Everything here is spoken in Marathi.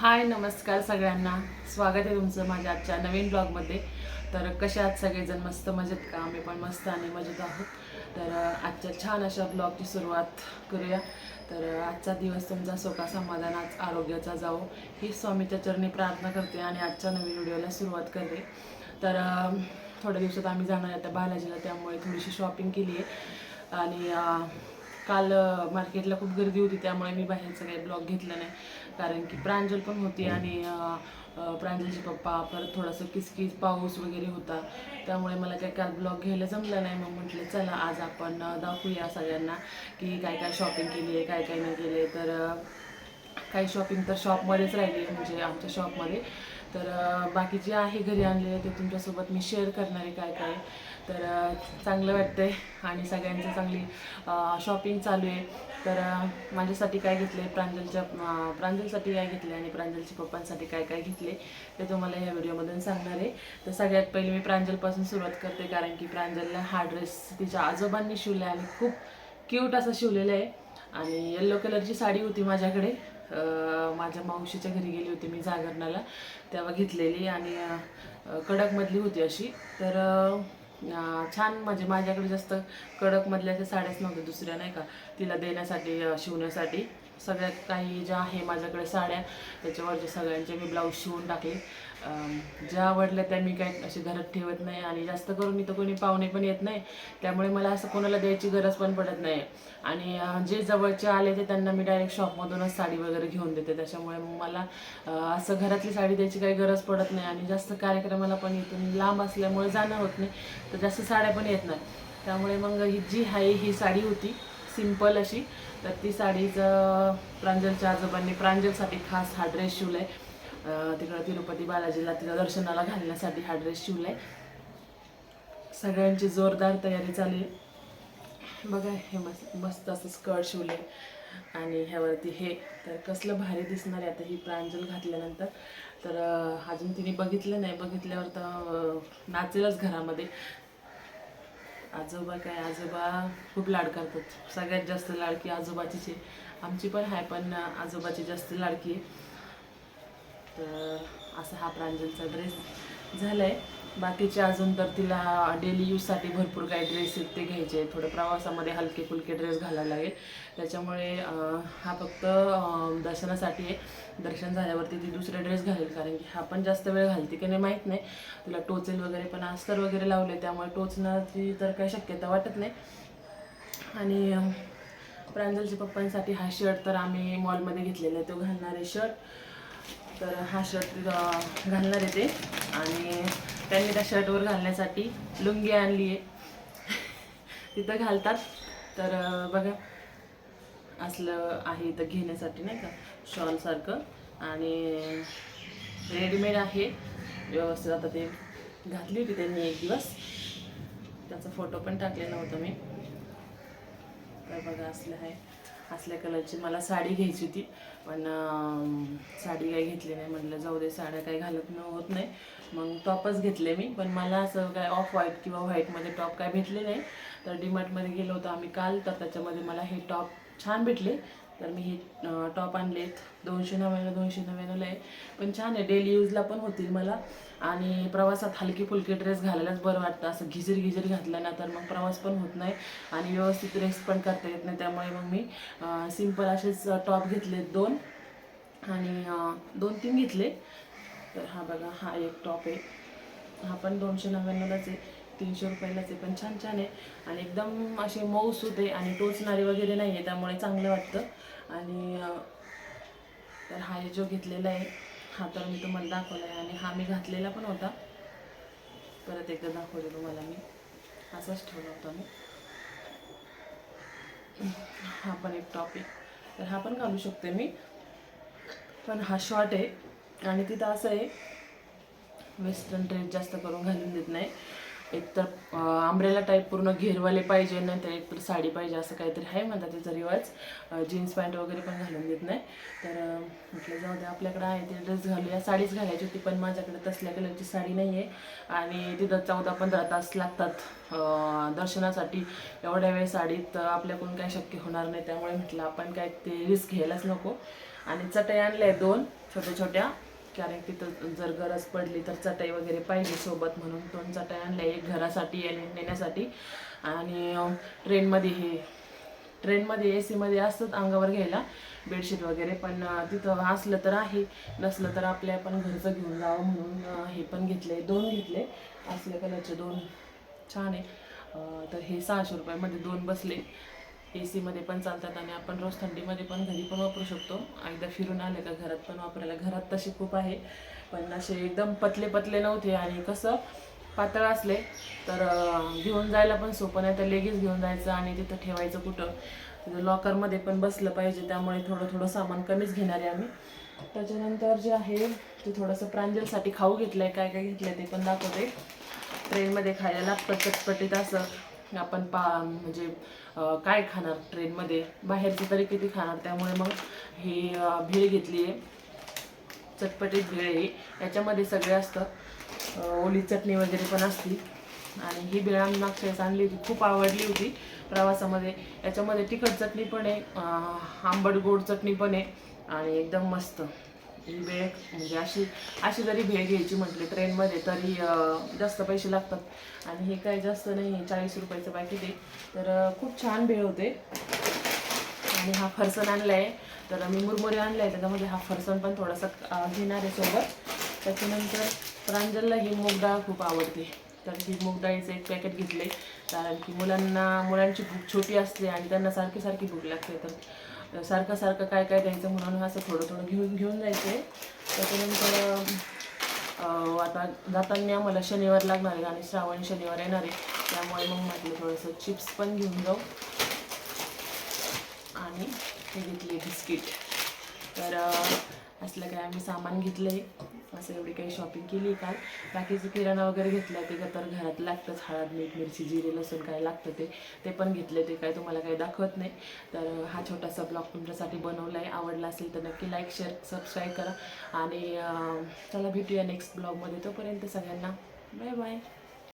हाय नमस्कार सगळ्यांना. स्वागत आहे तुमचं माझ्या आजच्या नवीन ब्लॉगमध्ये. तर कशा आहात सगळेजण? मस्त मजेत का? आम्ही पण मस्त आणि मजेत आहोत. तर आजच्या छान अशा ब्लॉगची सुरुवात करूया. तर आजचा दिवस तुमचा सोका आज आरोग्याचा जावो. ही स्वामीच्या चरणी प्रार्थना करते आणि आजच्या नवीन व्हिडिओला सुरुवात करते. तर थोड्या दिवसात आम्ही जाणार आहे आता बालाजीला त्यामुळे थोडीशी शॉपिंग केली आहे आणि काल मार्केटला खूप गर्दी होती त्यामुळे मी बाहेरचं काही ब्लॉग घेतला नाही. कारण की प्रांजल पण होती आणि प्रांजलचे पप्पा परत थोडंसं किसकिस पाऊस वगैरे होता. त्यामुळे मला काही काल ब्लॉग घ्यायला जमलं नाही. मग म्हटलं चला आज आपण दाखवूया सगळ्यांना की काय काय शॉपिंग केली आहे काय काय नाही केले तर काही शॉपिंग तर शॉपमध्येच राहिली म्हणजे आमच्या शॉपमध्ये. तर बाकी जे आहे घरी आणलेले ते तुमच्यासोबत मी शेअर करणार आहे काय काय. तर चांगलं वाटतंय आणि सगळ्यांचं चांगली शॉपिंग चालू आहे. तर माझ्यासाठी काय घेतले प्रांजलच्या प्रांजलसाठी काय घेतले आणि प्रांजलच्या पप्पांसाठी काय काय घेतले ते तुम्हाला या व्हिडिओमधून सांगणार आहे. तर सगळ्यात पहिले मी प्रांजलपासून सुरुवात करते कारण की प्रांजलला हा ड्रेस तिच्या आजोबांनी शिवला आणि खूप क्यूट असं शिवलेलं आहे. आणि येल्लो कलरची साडी होती माझ्याकडे. माझ्या मावशीच्या घरी गेली होती मी जागरणाला. तेव्हा घेतलेली आणि कडकमधली होती अशी. तर छान म्हणजे माझ्याकडे जास्त कडकमधल्या त्या साड्याच नव्हत्या दुसऱ्या नाही का? तिला देण्यासाठी शिवण्यासाठी. सगळ्यात काही ज्या आहे माझ्याकडे साड्या त्याच्यावरचे सगळ्यांचे मी ब्लाऊज शिवून टाकले. ज्या आवडल्या त्या मी काही असे घरात ठेवत नाही आणि जास्त करून इथं कोणी पाहुणे पण येत नाही. त्यामुळे मला असं कोणाला द्यायची गरज पण पडत नाही. आणि जे जवळचे आले ते त्यांना मी डायरेक्ट शॉपमधूनच साडी वगैरे घेऊन देते. त्याच्यामुळे मग मला असं घरातली साडी द्यायची काही गरज पडत नाही आणि जास्त कार्यक्रमाला पण इथून लांब असल्यामुळे जाणं होत नाही. तर जास्त साड्या पण येत नाही. त्यामुळे मग ही जी आहे ही साडी होती. सिंपल अशी. तर ती साडीचं प्रांजलच्या आजोबांनी प्रांजलसाठी खास हा ड्रेस शिवलाय. आहे तिकडं तिरुपती बालाजीला तिला दर्शनाला घालण्यासाठी हा ड्रेस शिवलाय. सगळ्यांची जोरदार तयारी चालू आहे. बघा हे मस्त मस्त असं स्कर्ट शिवले आणि ह्यावरती हे तर कसलं भारी दिसणार आहे आता ही प्रांजल घातल्यानंतर. तर अजून तिने बघितलं नाही. बघितल्यावर तर नाचेलच घरामध्ये. आजोबा काय आजोबा खूप लाड करतात. सगळ्यात जास्त लाडकी आजोबाचीच आहे. आमची पण आहे पण आजोबाची जास्त लाडकी आहे. तर असा हा प्रांजलचा ड्रेस झालाय. बाकीचे अजून तर तिला डेली यूजसाठी भरपूर काही ड्रेस आहेत ते घ्यायचे आहेत. थोडं प्रवासामध्ये हलके फुलके ड्रेस घालायला लागेल. त्याच्यामुळे हा फक्त दर्शनासाठी आहे. दर्शन झाल्यावरती ती दुसरे ड्रेस घालेल कारण की हा पण जास्त वेळ घालते की नाही माहीत नाही. तिला टोचेल वगैरे पण अस्तर वगैरे लावले त्यामुळे टोचण्याची तर काही शक्यता वाटत नाही. आणि प्रांजलच्या पप्पांसाठी हा शर्ट तर आम्ही मॉलमध्ये घेतलेला आहे. तो घालणार आहे शर्ट तर हा शर्ट घालणार आहे ते. आणि त्यांनी त्या शर्टवर घालण्यासाठी लुंगी आणली आहे. तिथं घालतात. तर बघा असलं आहे इथं घेण्यासाठी नाही का शॉलसारखं आणि रेडीमेड आहे. व्यवस्थित आता ते घातली होती त्यांनी एक दिवस. त्याचा फोटो पण टाकलेला होता मी. तर बघा असलं आहे. असल्या कलरची मला साडी घ्यायची होती. पण साडी काही घेतली नाही. म्हटलं जाऊ दे साड्या काही घालत न होत नाही. मग टॉपच घेतले मी. पण मला असं काय ऑफ व्हाईट किंवा व्हाईटमध्ये टॉप काय भेटले नाही. तर डीमार्टमध्ये गेलो होतो आम्ही काल. तर त्याच्यामध्ये मला हे टॉप छान भेटले. तर मी हे टॉप आणलेत दोनशे नव्याण्णव दोनशे नव्याण्णवला आहे पण छान आहे. डेली यूजला पण होतील मला. आणि प्रवासात हलकी फुलकी ड्रेस घालायलाच बरं वाटतं. असं घिजर घिजर घातलं ना तर मग प्रवास पण होत नाही. आणि व्यवस्थित रेस्ट पण करता येत नाही. त्यामुळे मग मी सिंपल असेच टॉप घेतले दोन. आणि दोन तीन घेतले. तर हा बघा हा एक टॉप आहे. हा पण दोनशे नव्याण्णवलाच आहे. तीनशे रुपयालाच आहे पण छान छान आहे. आणि एकदम असे मऊ सुते आणि टोचणारे वगैरे नाही आहे त्यामुळे चांगलं वाटतं. आणि तर हा जो घेतलेला आहे हा तर मी तुम्हाला दाखवला आहे आणि हा मी घातलेला पण होता. परत एकदा दाखवते तुम्हाला मी. असाच ठेवला होता मी. हा पण एक टॉप आहे. तर हा पण घालू शकते मी. पण हा शॉर्ट आहे. आणि तिथं असं आहे वेस्टर्न ड्रेस जास्त करून घालून देत नाही. एकतर आंब्रेला टाईप पूर्ण घेरवाले पाहिजे नाही तर एकतर साडी पाहिजे असं काहीतरी आहे म्हणतात त्याचा रिवाज. जीन्स पॅन्ट वगैरे पण घालून देत नाही. तर म्हटलं जाऊ दे आपल्याकडे आहे ते ड्रेस घालूया. साडीच घालायची होती पण माझ्याकडे तसल्या कलरची साडी नाही आहे आणि तिथं चौदा पंधरा तास लागतात दर्शनासाठी. एवढ्या वेळ साडीत आपल्याकडून काही शक्य होणार नाही. त्यामुळे म्हटलं आपण काय ते रिस्क घ्यायलाच नको. आणि चटई आणल्या दोन छोट्या छोट्या कारण तिथं जर गरज पडली तर चटई वगैरे पाहिजे सोबत म्हणून. दोन चटई आणल्या एक घरासाठी आणि नेण्यासाठी. आणि ट्रेनमध्ये हे ट्रेनमध्ये ए सीमध्ये असतात अंगावर घ्यायला बेडशीट वगैरे. पण तिथं असलं तर आहे नसलं तर आपल्या पण घरचं घेऊन जावं म्हणून हे पण घेतले दोन घेतले. असल्या कलरचे दोन. छान आहे. तर हे सहाशे रुपयामध्ये दोन बसले. ए सीमध्ये पण चालतात आणि आपण रोज थंडीमध्ये पण घरी पण वापरू शकतो. एकदा फिरून आले का घरात पण वापरायला. घरात तशी खूप आहे. पण असे एकदम पतले पतले नव्हते आणि कसं पातळ असले तर घेऊन जायला पण सोपं नाही. तर लगेच घेऊन जायचं आणि तिथं ठेवायचं कुठं. तिथं लॉकरमध्ये पण बसलं पाहिजे. त्यामुळे थोडं थोडं सामान कमीच घेणार आहे आम्ही. त्याच्यानंतर जे आहे ते थोडंसं प्रांजलसाठी खाऊ घेतलं आहे काय काय घेतलं आहे ते पण दाखवते. ट्रेनमध्ये खायला लागतं चटपटीत असं. आपण पा म्हणजे काय खाणार ट्रेनमध्ये? बाहेरचं तरी किती खाणार? त्यामुळे मग ही भेळ घेतली आहे. चटपटीत भेळ आहे. ही. याच्यामध्ये सगळे असतं ओली चटणी वगैरे पण असती. आणि ही भेळ आम्ही मागच्या वेळेस आणली होती. खूप आवडली होती प्रवासामध्ये. याच्यामध्ये तिखट चटणी पण आहे. आंबट गोड चटणी पण आहे. आणि एकदम मस्त. ही भेळ म्हणजे अशी अशी जरी भेळ घ्यायची म्हटली ट्रेनमध्ये तरी जास्त पैसे लागतात. आणि हे काही जास्त नाही चाळीस रुपयाचं पॅकेट आहे. तर खूप छान भेळ होते. आणि हा फरसन आणला आहे तर मी मुरमुरे आणला आहे त्याच्यामध्ये हा फरसन पण थोडासा घेणार आहे सोबत. त्याच्यानंतर प्रांजलला ही मूगडाळ खूप आवडते. तर ही मूगडाळीचं एक पॅकेट घेतले कारण की मुलांना मुलांची भूक छोटी असते आणि त्यांना सारखी सारखी भूक लागते. तर सारखं सारखं काय काय द्यायचं म्हणून असं थोडं थोडं घेऊन घेऊन जायचं. आहे त्याच्यानंतर आता जाताना आम्हाला शनिवार लागणार आहे आणि श्रावण शनिवार येणार आहे. त्यामुळे मग म्हटलं थोडंसं चिप्स पण घेऊन जाऊ. आणि हे घेतले बिस्किट. तर असलं काय आम्ही सामान घेतलं आहे असं एवढी काही शॉपिंग केली काल बाकीचं किराणा वगैरे घेतला ते तर घरात लागतंच हळद मीठ मिरची जिरे लसूण काय लागतं ते. ते पण घेतले ते काय तुम्हाला काही दाखवत नाही. तर हा छोटासा ब्लॉग तुमच्यासाठी बनवला आहे आवडला असेल तर नक्की लाईक शेअर सबस्क्राईब करा. आणि चला भेटूया नेक्स्ट ब्लॉगमध्ये तोपर्यंत सगळ्यांना बाय बाय